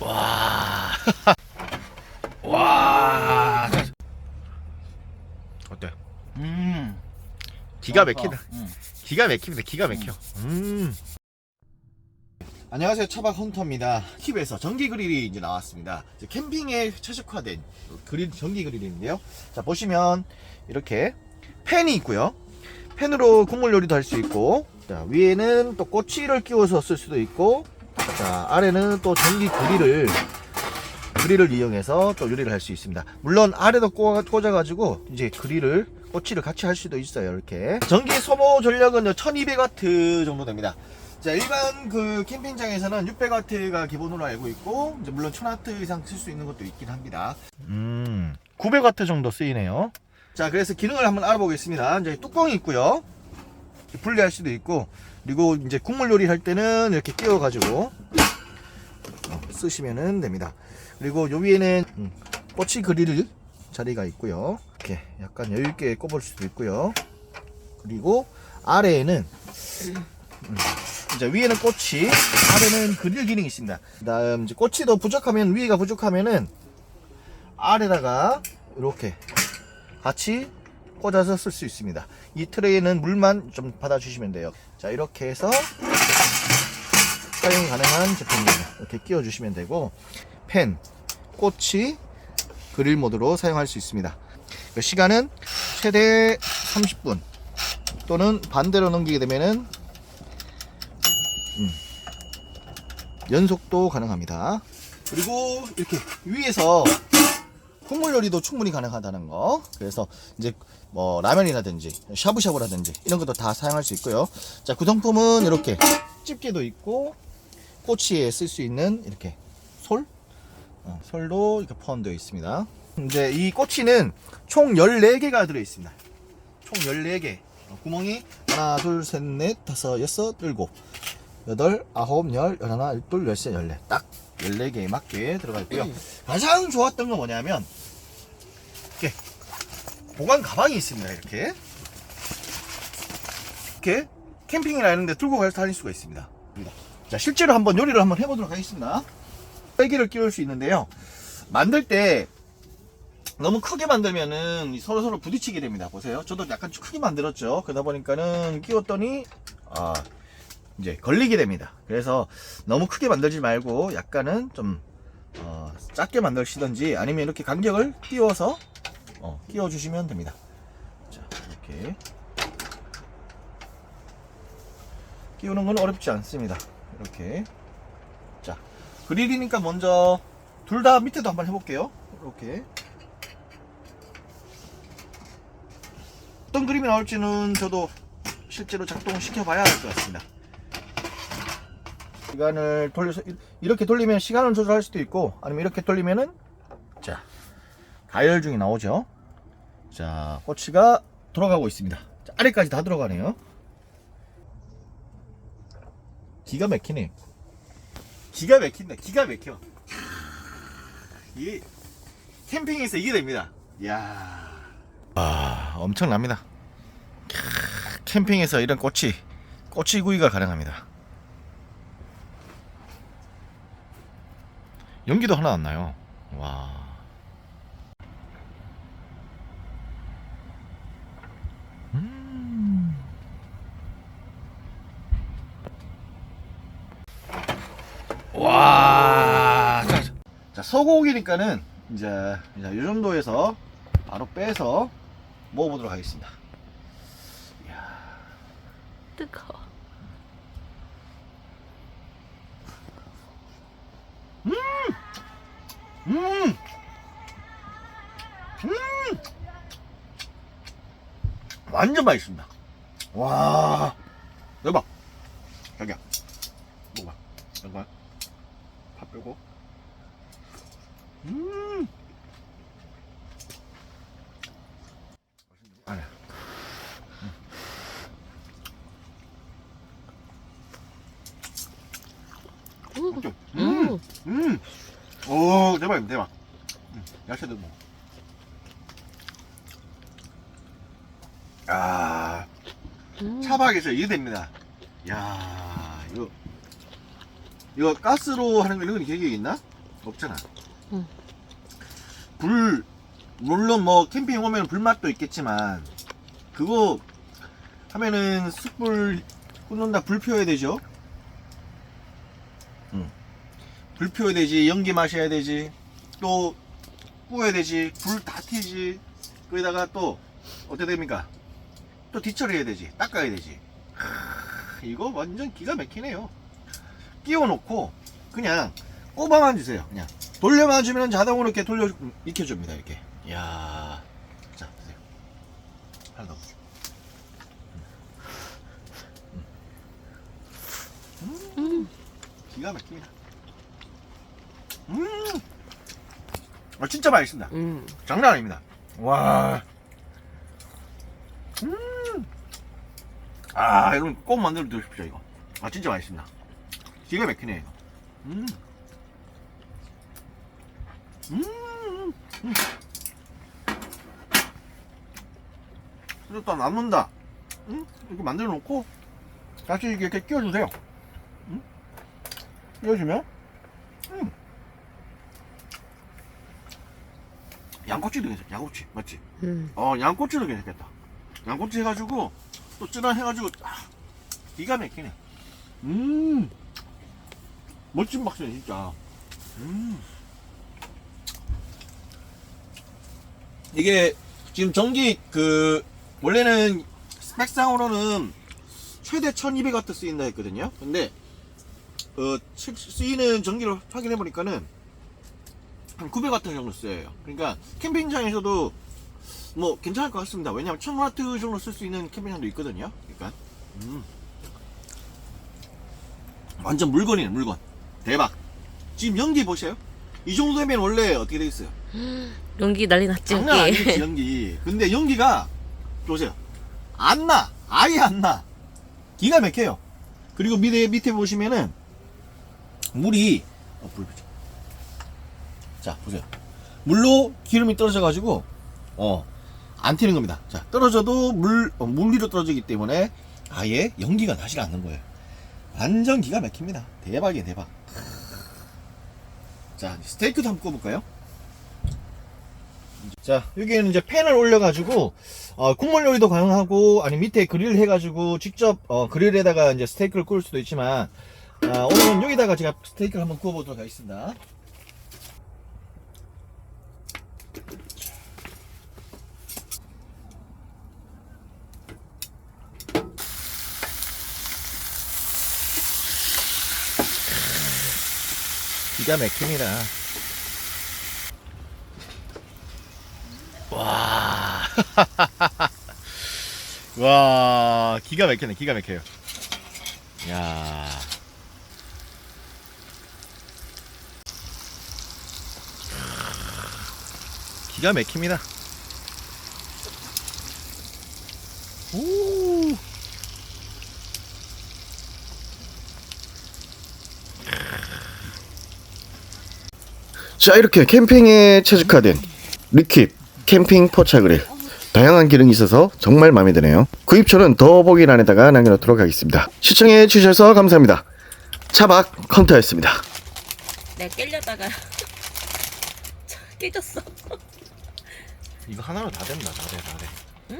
와. 와. 어때? 음. 기가 막히다. 음. 기가 막힙니다. 기가 막혀. 음. 안녕하세요. 차박 헌터입니다. 킵에서 전기 그릴이 이제 나왔습니다. 이제 캠핑에 최적화된 그릴, 전기 그릴인데요. 자, 보시면 이렇게 팬이 있고요. 팬으로 국물 요리도 할 수 있고, 자, 위에는 또 꼬치를 끼워서 쓸 수도 있고, 자, 아래는 또 전기 그릴을 그릴을 이용해서 또 요리를 할 수 있습니다. 물론 아래도 꽂아- 꽂아 가지고 이제 그릴을 꼬치를 같이 할 수도 있어요. 이렇게 전기 소모 전력은 1200W 정도 됩니다. 자 일반 그 캠핑장에서는 600W가 기본으로 알고 있고 이제 물론 1000W 이상 쓸 수 있는 것도 있긴 합니다. 음 900W 정도 쓰이네요. 자 그래서 기능을 한번 알아보겠습니다. 이제 뚜껑이 있고요. 분리할 수도 있고 그리고 이제 국물 요리 할 때는 이렇게 끼워 가지고 쓰시면 됩니다. 그리고 요 위에는 음, 꼬치 그릴 자리가 있고요. 이렇게 약간 여유 있게 꼽을 수도 있고요. 그리고 아래에는 음, 이제 위에는 꼬치, 아래는 그릴 기능이 있습니다. 그다음 이제 꼬치도 부족하면 위가 부족하면은 아래다가 이렇게 같이 꽂아서 쓸 수 있습니다. 이 트레이는 물만 좀 받아 주시면 돼요. 자 이렇게 해서 사용 가능한 제품입니다. 이렇게 끼워 주시면 되고 펜, 꼬치, 그릴 모드로 사용할 수 있습니다. 그 시간은 최대 30분 또는 반대로 넘기게 되면은 음, 연속도 가능합니다. 그리고 이렇게 위에서 국물 요리도 충분히 가능하다는 거. 그래서 이제 뭐 라면이라든지 샤브샤브라든지 이런 것도 다 사용할 수 있고요. 자 구성품은 이렇게 집게도 있고 꼬치에 쓸 수 있는 이렇게 솔 어, 솔도 이렇게 포함되어 있습니다. 이제 이 꼬치는 총 14개가 들어 있습니다. 총 14개. 어, 구멍이 하나, 둘, 셋, 넷, 다섯, 여섯, 일곱, 여덟, 아홉, 열, 열하나, 열둘, 열세, 열네. 딱 14개에 맞게 들어가 있고요. 가장 좋았던 건 뭐냐면 이렇게 보관 가방이 있습니다. 이렇게 이렇게 캠핑이나 이런 데 들고 가서 다닐 수가 있습니다. 자, 실제로 한번 요리를 한번 해보도록 하겠습니다. 빼기를 끼울 수 있는데요. 만들 때 너무 크게 만들면은 서로 서로 부딪히게 됩니다. 보세요. 저도 약간 좀 크게 만들었죠. 그러다 보니까는 끼웠더니 아 이제 걸리게 됩니다. 그래서 너무 크게 만들지 말고 약간은 좀 어, 작게 만드시든지 아니면 이렇게 간격을 띄워서 어, 끼워 주시면 됩니다. 자 이렇게 끼우는 건 어렵지 않습니다. 이렇게 자 그릴이니까 먼저 둘 다 밑에도 한번 해볼게요. 이렇게 어떤 그림이 나올지는 저도 실제로 작동을 시켜봐야 할 것 같습니다. 시간을 돌려서 이- 이렇게 돌리면 시간을 조절할 수도 있고 아니면 이렇게 돌리면은 자 가열 중이 나오죠. 자 꼬치가 돌아가고 있습니다. 자, 아래까지 다 들어가네요. 기가 막히네. 기가 막힌다. 기가 막혀. 이 캠핑에서 이게 됩니다. 이야. 아, 엄청납니다. 캬, 캠핑에서 이런 꼬치, 꼬치구이가 가능합니다. 연기도 하나 안 나요. 와. 음. 와. 자, 자, 소고기니까는 이제 이 정도에서 바로 빼서 먹어보도록 하겠습니다. 뜨거 워. 음! 음! 완전 맛있습니다. 와. 대박. 자기야. 먹어봐. 잠깐. 밥 빼고. 음. 아니야. 음. 좀. 음. 음. 오, 대박, 대박. 음, 야채도 먹어. 아, 음. 차박에서 이게 됩니다. 야, 이거 이거 가스로 하는 거 이런 거 계획이 있나? 없잖아. 응. 불 물론 뭐 캠핑 오면 불맛도 있겠지만 그거 하면은 숯불 꽂는다 불 피워야 되죠. 응. 불 피워야 되지 연기 마셔야 되지 또 구워야 되지 불 다 튀지 거기다가 또 어떻게 됩니까? 또 뒤처리해야 되지 닦아야 되지. 하, 이거 완전 기가 막히네요. 끼워놓고 그냥 꼽아만 주세요. 그냥 돌려만 주면 자동으로 이렇게 돌려 익혀줍니다. 이렇게. 이야. 자, 보세요. 하나 더. 음. 기가 막힙니다. 음. 아, 진짜 맛있습니다. 음. 장난 아닙니다. 와. 음. 아, 여러분 꼭 만들어 드십시오, 이거. 아, 진짜 맛있습니다. 기가 막히네, 이거. 음. 음. 음. 또 남는다. 음? 이렇게 만들어 놓고 다시 이렇게 끼워주세요. 음? 끼워주면, 음. 양꼬치도 괜찮아, 양꼬치. 맞지? 음. 어, 양꼬치도 괜찮겠다. 양꼬치 해가지고, 또 쯔란 해가지고, 아, 기가 막히네. 음. 멋진 박스네, 진짜. 음. 이게, 지금 전기, 그, 원래는 스펙상으로는 최대 1200W 쓰인다 했거든요. 근데, 어, 쓰- 쓰이는 전기를 확인해 보니까는 한 900W 정도 쓰여요. 그러니까 캠핑장에서도 뭐 괜찮을 것 같습니다. 왜냐하면 1000W 정도 쓸 수 있는 캠핑장도 있거든요. 그러니까 음. 완전 물건이네 물건. 대박. 지금 연기 보세요. 이 정도 되면 원래 어떻게 되겠어요? 연기 난리 났지. 장난. 아니지 연기. 근데 연기가 보세요. 안 나. 아예 안 나. 기가 막혀요. 그리고 밑에 밑에 보시면은 물이 어, 불 비춰. 자 보세요. 물로 기름이 떨어져 가지고 어안 튀는 겁니다. 자 떨어져도 물 어, 물 위로 떨어지기 때문에 아예 연기가 나질 않는 거예요. 완전 기가 막힙니다. 대박이에요 대박. 자 스테이크도 한번 구워볼까요? 자, 여기에는 이제 팬을 올려가지고, 어, 국물 요리도 가능하고, 아니, 밑에 그릴 해가지고, 직접, 어, 그릴에다가 이제 스테이크를 구울 수도 있지만, 아, 오늘은 여기다가 제가 스테이크를 한번 구워보도록 하겠습니다. 기가 막힙니다. 와. 와, 기가 막히네, 기가 막혀요. 야. 기가 막힙니다. 오. 자, 이렇게 캠핑에 최적화된 리퀴 캠핑 포차 그릴 다양한 기능이 있어서 정말 마음에 드네요. 구입처는 더보기란에다가 남겨놓도록 하겠습니다. 시청해 주셔서 감사합니다. 차박 컴퓨터였습니다. 내가 깰려다가 깨졌어. 이거 하나로 다 된다, 다 돼, 다 돼.